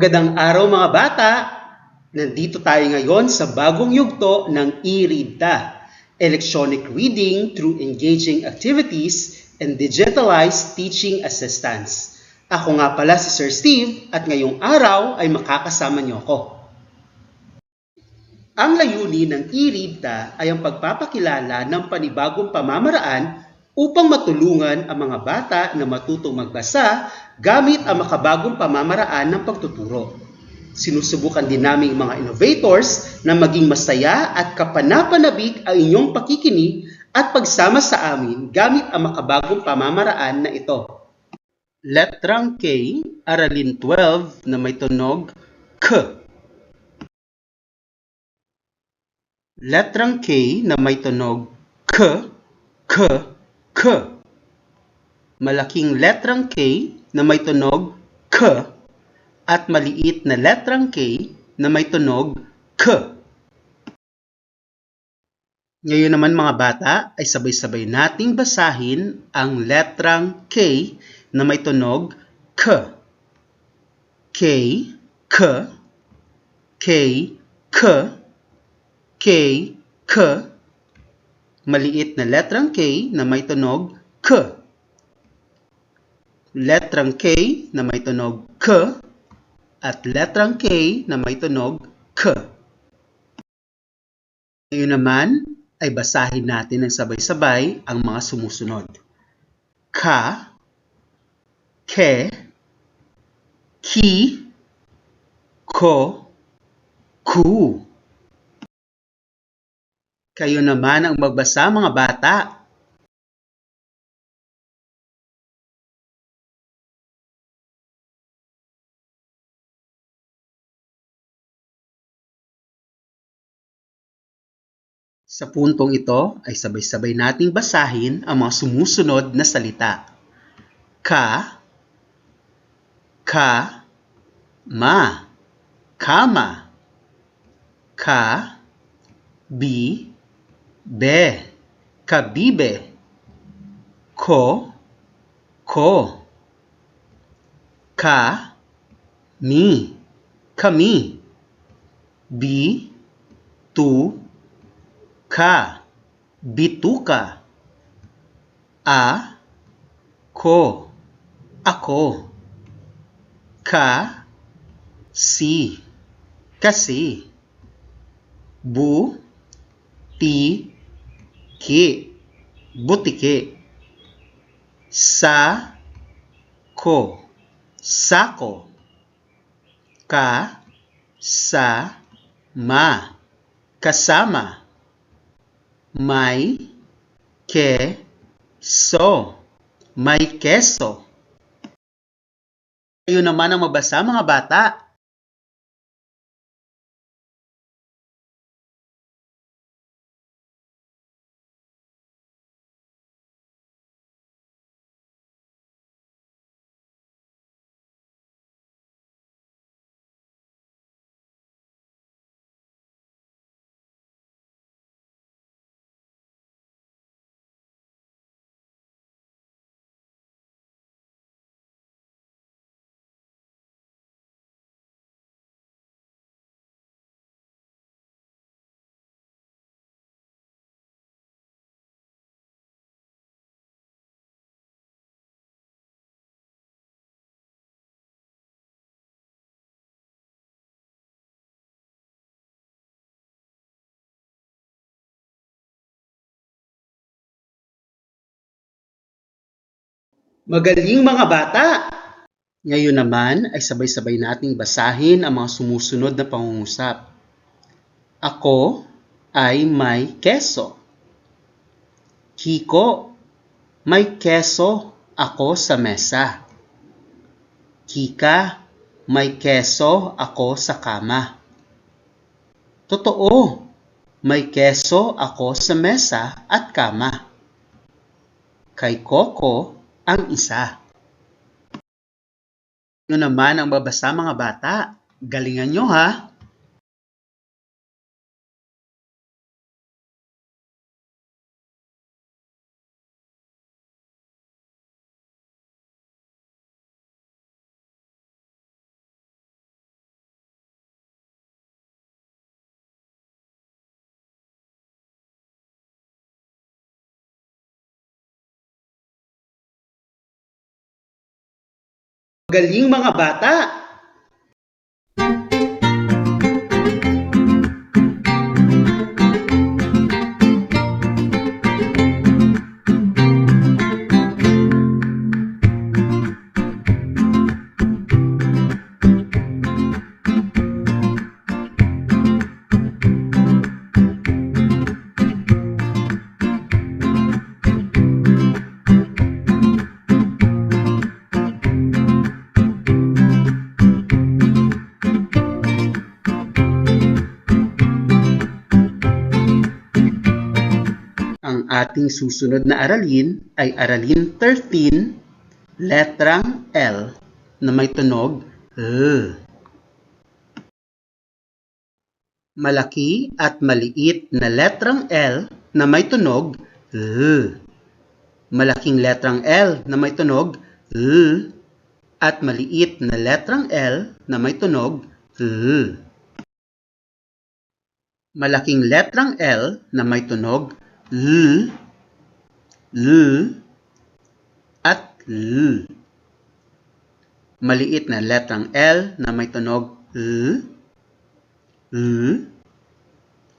Magandang araw mga bata! Nandito tayo ngayon sa bagong yugto ng e-readta, Electronic Reading through Engaging Activities and Digitalized Teaching Assistance. Ako nga pala si Sir Steve at ngayong araw ay makakasama niyo ako. Ang layunin ng e-readta ay ang pagpapakilala ng panibagong pamamaraan upang matulungan ang mga bata na matutong magbasa gamit ang makabagong pamamaraan ng pagtuturo. Sinusubukan din naming mga innovators na maging masaya at kapanapanabik ang inyong pakikinig at pagsama sa amin gamit ang makabagong pamamaraan na ito. Letrang K, Aralin 12 na may tunog K. Letrang K na may tunog K, K, K. Malaking letrang K na may tunog K at maliit na letrang K na may tunog K. Ngayon naman mga bata ay sabay-sabay nating basahin ang letrang K na may tunog K. K, K, K, K, K, K. Maliit na letrang K na may tunog K. Letrang K na may tunog K at letrang K na may tunog K. Ngayon naman ay basahin natin ng sabay-sabay ang mga sumusunod. Ka, ke, ki, ko, ku. Kayo naman ang magbasa mga bata. Sa puntong ito ay sabay-sabay nating basahin ang mga sumusunod na salita. Ka, ka, ma, kama, ka, bi, be, kabibe, ko, ko, ka, mi, kami, bi, tu, ka, bituka, a, ko, ako, ka, si, kasi, bu, ti, ki, butiki, sa, ko, sako, ka, sa, ma, kasama, may, ke, so, may keso. Kayo naman ang mabasa mga bata. Magaling mga bata! Ngayon naman ay sabay-sabay nating basahin ang mga sumusunod na pangungusap. Ako ay may keso. Kiko, may keso ako sa mesa. Kika, may keso ako sa kama. Totoo, may keso ako sa mesa at kama. Kay Coco ang isa. Yun naman ang babasa mga bata. Galingan nyo ha! Magaling mga bata! Ating susunod na aralin ay aralin 13, letrang L na may tunog L. Malaki at maliit na letrang L na may tunog L. Malaking letrang L na may tunog L at maliit na letrang L na may tunog L. Malaking letrang L na may tunog L, L, at L. Maliit na letrang L na may tunog L, L,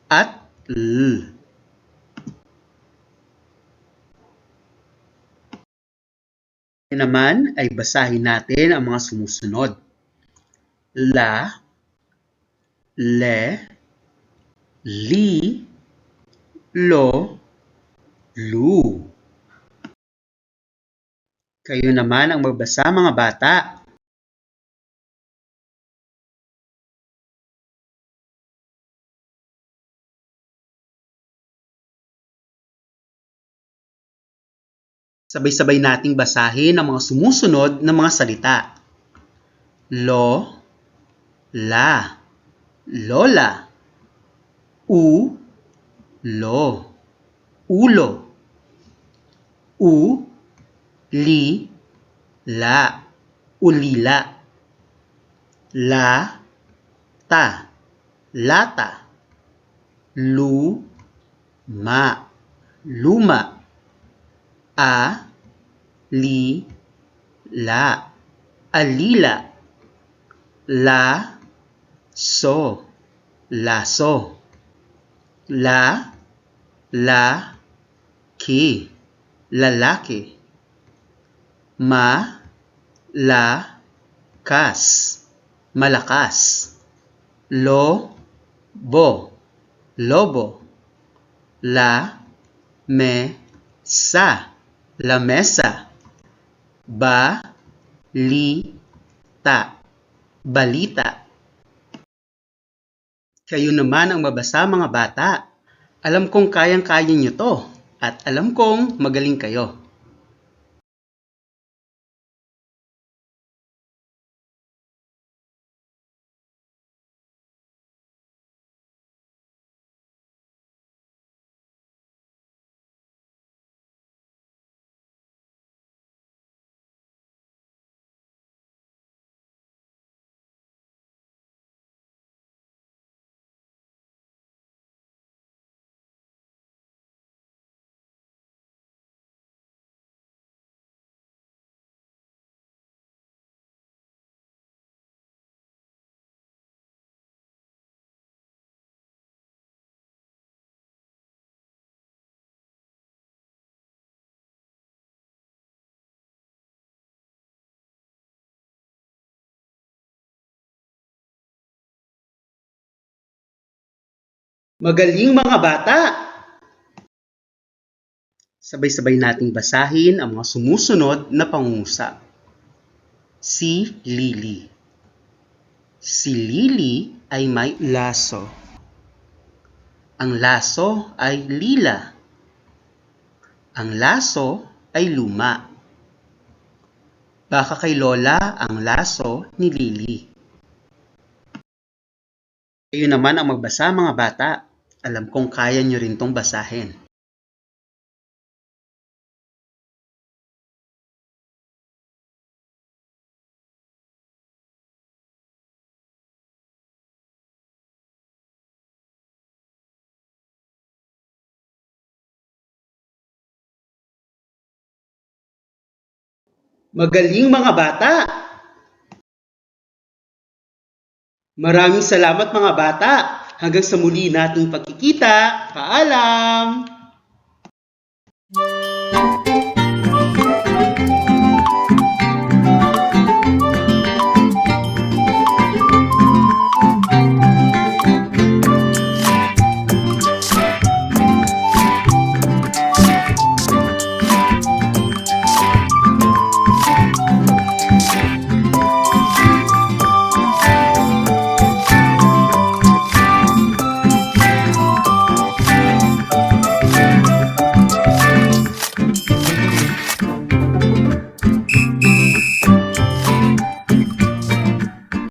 at L. Ngayon naman ay basahin natin ang mga sumusunod. La, le, li, lo, lu. Kayo naman ang magbasa mga bata. Sabay-sabay nating basahin ang mga sumusunod na mga salita. Lo, la, lola, u, lo, ulo, u, li, la, ulila, la, ta, lata, lu, ma, luma, a, li, la, alila, la, so, laso, la, la, ki, lalaki, ma, la, kas, malakas, lo, bo, lobo, la, me, sa, lamesa, ba, li, ta, balita. Kayo naman ang mabasa mga bata. Alam kong kayang-kaya niyo to at alam kong magaling kayo. Magaling mga bata! Sabay-sabay nating basahin ang mga sumusunod na pangungusap. Si Lily Si Lily ay may laso. Ang laso ay lila. Ang laso ay luma. Baka kay Lola ang laso ni Lily. Kayo naman ang magbasa mga bata. Alam kong kaya nyo rin tong basahin. Magaling mga bata! Maraming salamat mga bata. Hanggang sa muli nating pagkikita. Paalam!